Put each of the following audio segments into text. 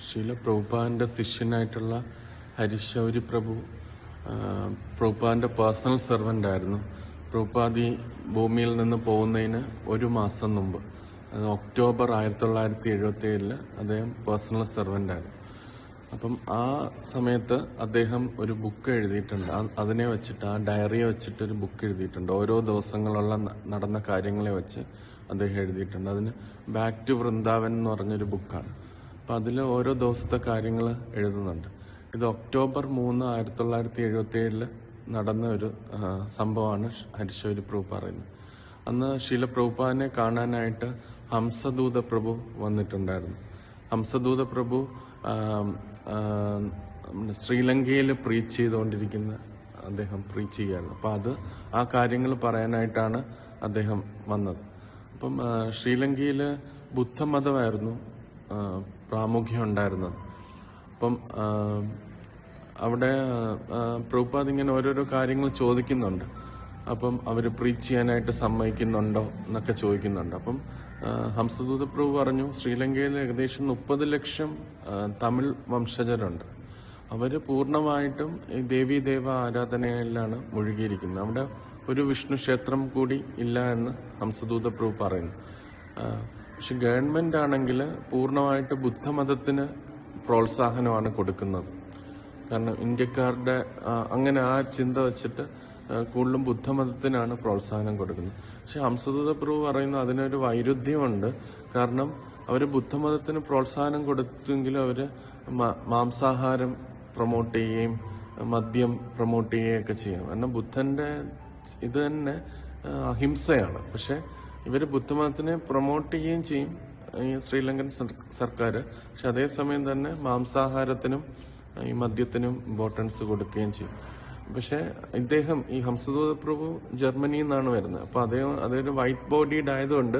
ശീല പ്രഭുപാദിന്റെ ശിഷ്യനായിട്ടുള്ള ഹരിശൗരി പ്രഭു ആ, പ്രഭുപാദിന്റെ personal servant ആയിരുന്നു. പ്രഭുപാദി ഭൂമിയിൽ നിന്ന് പോകുന്നതിന് ഒരു മാസം മുമ്പ് ഒക്ടോബർ ആയിരത്തി തൊള്ളായിരത്തി എഴുപത്തി ഏഴിൽ അദ്ദേഹം പേഴ്സണൽ സെർവന്റ് ആയിരുന്നു. അപ്പം ആ സമയത്ത് അദ്ദേഹം ഒരു ബുക്ക് എഴുതിയിട്ടുണ്ട്. അതിനെ വെച്ചിട്ട് ആ ഡയറിയെ വെച്ചിട്ട് ഒരു ബുക്ക് എഴുതിയിട്ടുണ്ട്. ഓരോ ദിവസങ്ങളുള്ള നടന്ന കാര്യങ്ങളെ വെച്ച് അദ്ദേഹം എഴുതിയിട്ടുണ്ട്. അതിന് ബാക്ക് ടു വൃന്ദാവൻ എന്ന് പറഞ്ഞൊരു ബുക്കാണ് അപ്പം അതിൽ ഓരോ ദിവസത്തെ കാര്യങ്ങൾ എഴുതുന്നുണ്ട്. ഇത് ഒക്ടോബർ മൂന്ന് ആയിരത്തി തൊള്ളായിരത്തി എഴുപത്തി ഏഴിൽ നടന്ന ഒരു സംഭവമാണ് ഹരിശൗരി പ്രഭു പറയുന്നത്. അന്ന് ശീല പ്രഭുപാദിനെ കാണാനായിട്ട് ഹംസദൂത പ്രഭു വന്നിട്ടുണ്ടായിരുന്നു. ഹംസദൂത പ്രഭു ശ്രീലങ്കയിൽ പ്രീച്ച് ചെയ്തുകൊണ്ടിരിക്കുന്ന അദ്ദേഹം പ്രീച്ച് ചെയ്യുകയാണ് അപ്പം അത് ആ കാര്യങ്ങൾ പറയാനായിട്ടാണ് അദ്ദേഹം വന്നത്. അപ്പം ശ്രീലങ്കയിൽ ബുദ്ധമതമായിരുന്നു പ്രാമുഖ്യം ഉണ്ടായിരുന്നത്. അപ്പം അവിടെ പ്രൂപ്പാദ് ഇങ്ങനെ ഓരോരോ കാര്യങ്ങൾ ചോദിക്കുന്നുണ്ട്. അപ്പം അവർ പ്രീച്ച് ചെയ്യാനായിട്ട് സമ്മതിക്കുന്നുണ്ടോ എന്നൊക്കെ ചോദിക്കുന്നുണ്ട്. അപ്പം ഹംസദൂത പ്രഭു പറഞ്ഞു ശ്രീലങ്കയിൽ ഏകദേശം മുപ്പത് ലക്ഷം തമിഴ് വംശജരുണ്ട്. അവർ പൂർണമായിട്ടും ഈ ദേവീ ദേവ ആരാധനയിലാണ് മുഴുകിയിരിക്കുന്നത്. അവിടെ ഒരു വിഷ്ണു ക്ഷേത്രം കൂടി ഇല്ല എന്ന് ഹംസദൂത പ്രഭു പറയുന്നു. പക്ഷെ ഗവൺമെന്റ് ആണെങ്കിൽ പൂർണമായിട്ട് ബുദ്ധമതത്തിന് പ്രോത്സാഹനമാണ് കൊടുക്കുന്നത്. കാരണം ഇന്ത്യക്കാരുടെ അങ്ങനെ ആ ചിന്ത വെച്ചിട്ട് കൂടുതലും ബുദ്ധമതത്തിനാണ് പ്രോത്സാഹനം കൊടുക്കുന്നത്. പക്ഷെ ഹംസദൂത പ്രഭു പറയുന്നത് അതിനൊരു വൈരുദ്ധ്യമുണ്ട്. കാരണം അവർ ബുദ്ധമതത്തിന് പ്രോത്സാഹനം കൊടുത്തെങ്കിലും അവർ മാംസാഹാരം പ്രൊമോട്ട് ചെയ്യുകയും മദ്യം പ്രൊമോട്ട് ചെയ്യുകയും ഒക്കെ ചെയ്യും. കാരണം ബുദ്ധന്റെ ഇത് തന്നെ അഹിംസയാണ്. പക്ഷെ ഇവർ ബുദ്ധമതത്തിനെ പ്രൊമോട്ട് ചെയ്യുകയും ചെയ്യും. ഈ ശ്രീലങ്കൻ സർ- സർക്കാർ പക്ഷെ അതേസമയം തന്നെ മാംസാഹാരത്തിനും ഈ മദ്യത്തിനും ഇമ്പോർട്ടൻസ് കൊടുക്കുകയും ചെയ്യും. പക്ഷെ ഇദ്ദേഹം ഈ ഹംസദൂത പ്രഭു ജർമ്മനിയിൽ നിന്നാണ് വരുന്നത്. അപ്പൊ അദ്ദേഹം അദ്ദേഹം വൈറ്റ് ബോഡീഡ് ആയതുകൊണ്ട്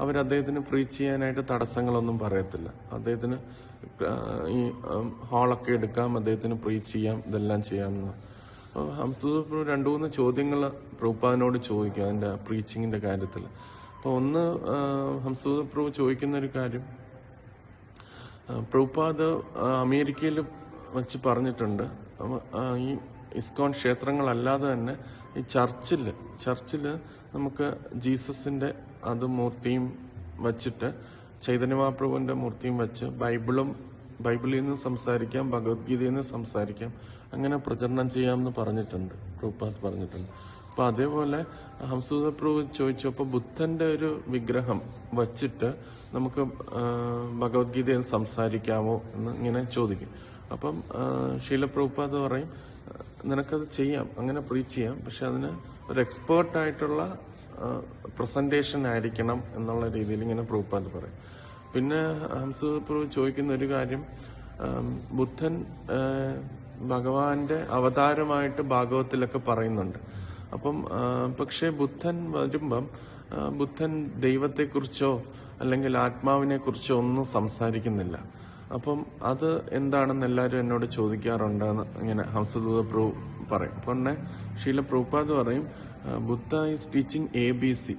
അവർ അദ്ദേഹത്തിന് പ്രീച്ച് ചെയ്യാനായിട്ട് തടസ്സങ്ങളൊന്നും പറയത്തില്ല. അദ്ദേഹത്തിന് ഈ ഹാളൊക്കെ എടുക്കാം അദ്ദേഹത്തിന് പ്രീച്ച് ചെയ്യാം ഇതെല്ലാം ചെയ്യാമെന്ന് അപ്പോൾ ഹംസദൂത പ്രഭു രണ്ടു മൂന്ന് ചോദ്യങ്ങൾ പ്രഭുപാദിനോട് ചോദിക്കും അതിന്റെ പ്രീച്ചിങ്ങിന്റെ കാര്യത്തിൽ അപ്പൊ ഒന്ന് ഹംസൂദ് പ്രഭു ചോദിക്കുന്ന ഒരു കാര്യം പ്രഭുപാദ് അമേരിക്കയിൽ വെച്ച് പറഞ്ഞിട്ടുണ്ട്. ഈ ഇസ്കോൺ ക്ഷേത്രങ്ങളല്ലാതെ തന്നെ ഈ ചർച്ചിൽ ചർച്ചിൽ നമുക്ക് ജീസസിന്റെ അത് മൂർത്തിയും വച്ചിട്ട് ചൈതന്യമാപ്രഭുവിന്റെ മൂർത്തിയും വെച്ച് ബൈബിളും ബൈബിളിൽ നിന്ന് സംസാരിക്കാം ഭഗവത്ഗീതയിൽ നിന്ന് സംസാരിക്കാം അങ്ങനെ പ്രചരണം ചെയ്യാമെന്ന് പറഞ്ഞിട്ടുണ്ട്. പ്രഭുപാദ് പറഞ്ഞിട്ടുണ്ട്. അപ്പൊ അതേപോലെ ഹംസൂദ പ്രഭു ചോദിച്ചു അപ്പൊ ബുദ്ധന്റെ ഒരു വിഗ്രഹം വച്ചിട്ട് നമുക്ക് ഭഗവത്ഗീത സംസാരിക്കാമോ എന്ന് ഇങ്ങനെ ചോദിക്കും. അപ്പം ശീലപ്രഭുപാദ ശീല പറയും നിനക്കത് ചെയ്യാം അങ്ങനെ പ്രീച്ച് ചെയ്യാം പക്ഷെ അതിന് ഒരു എക്സ്പേർട്ട് ആയിട്ടുള്ള പ്രസന്റേഷൻ ആയിരിക്കണം എന്നുള്ള രീതിയിൽ ഇങ്ങനെ പ്രഭുപാദ് പറയും. പിന്നെ ഹംസൂദ പ്രഭു ചോദിക്കുന്ന ഒരു കാര്യം ബുദ്ധൻ ഭഗവാന്റെ അവതാരമായിട്ട് ഭാഗവത്തിലൊക്കെ പറയുന്നുണ്ട്. അപ്പം പക്ഷെ ബുദ്ധൻ വരുമ്പം ബുദ്ധൻ ദൈവത്തെക്കുറിച്ചോ അല്ലെങ്കിൽ ആത്മാവിനെ കുറിച്ചോ ഒന്നും സംസാരിക്കുന്നില്ല. അപ്പം അത് എന്താണെന്ന് എല്ലാവരും എന്നോട് ചോദിക്കാറുണ്ട് ഇങ്ങനെ ഹംസദൂത പ്രൂ പറയും. അപ്പൊ തന്നെ ശീല പ്രൂപ്പാദ് പറയും Buddha is teaching A B C.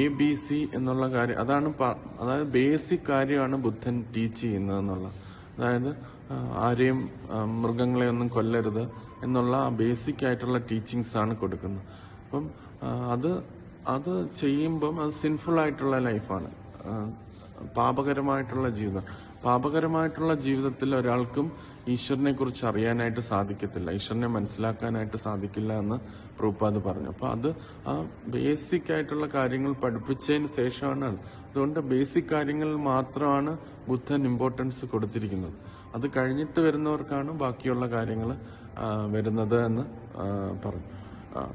A B C എന്നുള്ള കാര്യം അതാണ് അതായത് ബേസിക് കാര്യമാണ് ബുദ്ധൻ ടീച്ച് ചെയ്യുന്നത് അതായത് ആരെയും മൃഗങ്ങളെ ഒന്നും കൊല്ലരുത്. എന്നുള്ള ബേസിക് ആയിട്ടുള്ള ടീച്ചിങ്സ് ആണ് കൊടുക്കുന്നത്. അപ്പം അത് അത് ചെയ്യുമ്പം അത് സിൻഫുൾ ആയിട്ടുള്ള ലൈഫാണ് പാപകരമായിട്ടുള്ള ജീവിതം. പാപകരമായിട്ടുള്ള ജീവിതത്തിൽ ഒരാൾക്കും ഈശ്വരനെ കുറിച്ച് അറിയാനായിട്ട് സാധിക്കത്തില്ല. ഈശ്വരനെ മനസ്സിലാക്കാനായിട്ട് സാധിക്കില്ല എന്ന് പ്രൂപ്പാദ് പറഞ്ഞു. അപ്പൊ അത് ആ ബേസിക് ആയിട്ടുള്ള കാര്യങ്ങൾ പഠിപ്പിച്ചതിന് ശേഷമാണ് അതുകൊണ്ട് ബേസിക് കാര്യങ്ങളിൽ മാത്രമാണ് ബുദ്ധൻ ഇമ്പോർട്ടൻസ് കൊടുത്തിരിക്കുന്നത്. അത് കഴിഞ്ഞിട്ട് വരുന്നവർക്കാണ് ബാക്കിയുള്ള കാര്യങ്ങൾ വരുന്നത് എന്ന് പറഞ്ഞു.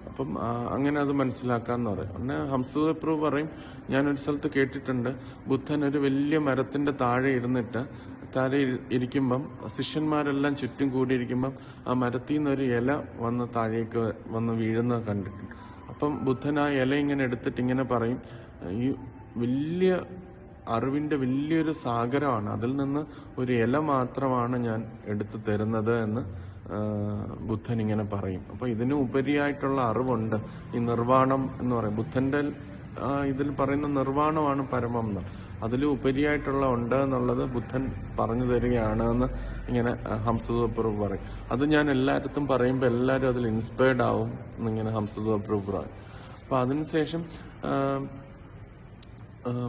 അപ്പം അങ്ങനെ അത് മനസ്സിലാക്കാന്ന് പറയും. പിന്നെ ഹംസൂദ പ്രൂ പറയും ഞാനൊരു സ്ഥലത്ത് കേട്ടിട്ടുണ്ട് ബുദ്ധൻ ഒരു വലിയ മരത്തിന്റെ താഴെ ഇരുന്നിട്ട് താഴെ ഇരി- ഇരിക്കുമ്പം ശിഷ്യന്മാരെല്ലാം ചുറ്റും കൂടിയിരിക്കുമ്പം ആ മരത്തിൽ നിന്നൊരു ഇല വന്ന് താഴേക്ക് വന്ന് വീഴുന്നത് കണ്ടിട്ടുണ്ട്. അപ്പം ബുദ്ധൻ ആ ഇല ഇങ്ങനെ എടുത്തിട്ട് ഇങ്ങനെ പറയും ഈ വലിയ അറിവിന്റെ വലിയൊരു സാഗരമാണ്. അതിൽ നിന്ന് ഒരു ഇല മാത്രമാണ് ഞാൻ എടുത്തു തരുന്നത് എന്ന് ബുദ്ധൻ ഇങ്ങനെ പറയും. അപ്പൊ ഇതിന് ഉപരിയായിട്ടുള്ള അറിവുണ്ട്. ഈ നിർവാണം എന്ന് പറയും. ബുദ്ധന്റെ ആ, ഇതിൽ പറയുന്ന നിർവാണമാണ് പരമം എന്ന്. അതിലും ഉപരിയായിട്ടുള്ള ഉണ്ട് എന്നുള്ളത് ബുദ്ധൻ പറഞ്ഞു തരികയാണ് എന്ന് ഇങ്ങനെ ഹംസദപ്രഭു പറയും. അത് ഞാൻ എല്ലായിടത്തും പറയുമ്പോൾ എല്ലാവരും അതിൽ ഇൻസ്പയർഡ് ആവും എന്നിങ്ങനെ ഹംസദപ്രഭു പറയും. അപ്പൊ അതിനുശേഷം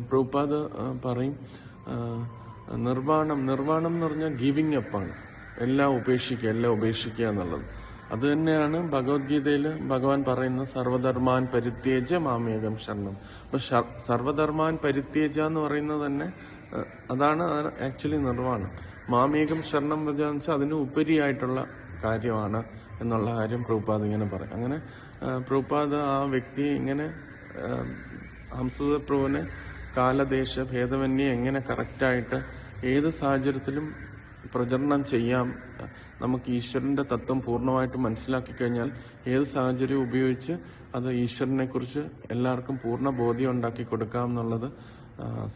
പ്രഭുപാദ് പറയും നിർവാണം നിർവാണം എന്ന് പറഞ്ഞാൽ ഗിവിങ് അപ്പാണ് എല്ലാം ഉപേക്ഷിക്കുക എല്ലാം ഉപേക്ഷിക്കുക എന്നുള്ളത്. അത് തന്നെയാണ് ഭഗവത്ഗീതയിൽ ഭഗവാൻ പറയുന്ന സർവധർമാൻ പരിത്യേജ മാമേകം ശരണം. അപ്പൊ സർവധർമാൻ പരിത്യേജ എന്ന് പറയുന്നത് തന്നെ അതാണ് ആക്ച്വലി നിർവാണം. മാമേകം ശരണം എന്ന് വെച്ചാൽ അതിന് ഉപരിയായിട്ടുള്ള കാര്യമാണ് എന്നുള്ള കാര്യം പ്രഭുപാദ് ഇങ്ങനെ പറയും. അങ്ങനെ പ്രഭുപാദ് ആ വ്യക്തിയെ ഇങ്ങനെ ഹംസദ പ്രഭുവിനെ കാലദേശ ഭേദമന്യെ എങ്ങനെ കറക്റ്റായിട്ട് ഏത് സാഹചര്യത്തിലും പ്രചരണം ചെയ്യാം നമുക്ക് ഈശ്വരന്റെ തത്വം പൂർണമായിട്ട് മനസ്സിലാക്കി കഴിഞ്ഞാൽ ഏത് സാഹചര്യം ഉപയോഗിച്ച് അത് ഈശ്വരനെ കുറിച്ച് എല്ലാവർക്കും പൂർണ ബോധ്യം ഉണ്ടാക്കി കൊടുക്കാം എന്നുള്ളത്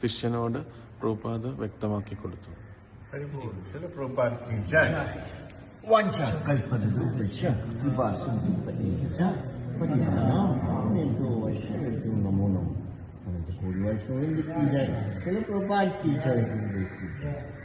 ശിഷ്യനോട് പ്രൂപാദ് വ്യക്തമാക്കി കൊടുത്തു. വാഞ്ച गोविंद तो की जय शिल प्रपात की जय गुरुदेव की जय